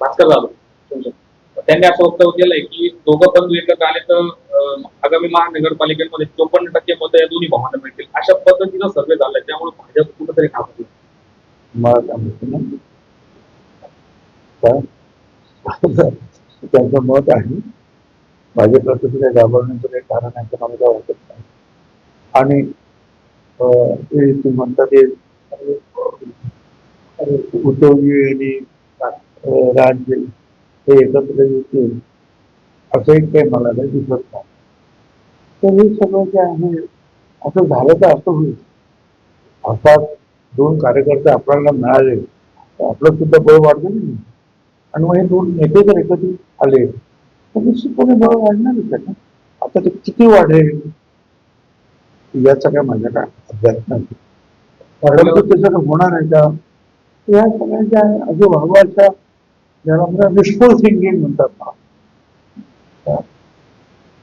भास्कर जाधव. त्यांनी असं वक्तव्य केलंय की दोघं पण एकत्र आले तर आगामी महानगरपालिकेमध्ये चोपन्न टक्के मत या दोन्ही भावांना मिळतील. अशा पद्धतीनं सर्वे झालाय त्यामुळे भाजप कुठेतरी घाबरली मला त्यांचं मत आहे भाजपला तसं काही घाबरण्याचं काही कारण आहे तर मला काय वाटत नाही. आणि ते म्हणतात ते उद्योगी आणि राज्य हे एकत्र येतील असंही काही मला काही दिसत नाही. तर हे सगळं जे आहे असं झालं तर असं होईल. अर्थात दोन कार्यकर्ते आपल्याला मिळाले तर आपलं सुद्धा बळ वाढतं नाही. आणि मग हे दोन नेते जर एकत्र आले तर निश्चितपणे बळ वाढणारच आहे आता ते किती वाढेल याचा काय माझ्या काय अभ्यास नाही. परंतु ते सगळं होणार आहे का या सगळ्यांच्या आजूबाजूच्या ज्याला म्हणजे विशफुल थिंकिंग म्हणतात.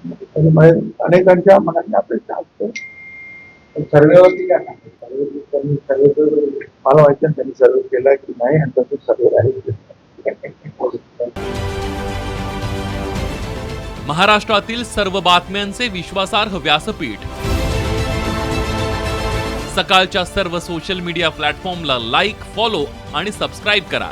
त्याच्यामुळे अनेकांच्या मनाची अपेक्षा असते. सर्वेवरती काय सांगतो सर्वे त्यांनी सर्वे मला वाटतं त्यांनी सर्वे केला की नाही आणि तसं सर्वे आहे महाराष्ट्रातील सर्व बातम्यांचे विश्वासार्ह व्यासपीठ. सकाळच्या सर्व सोशल मीडिया प्लॅटफॉर्मला लाईक फॉलो आणि सबस्क्राईब करा.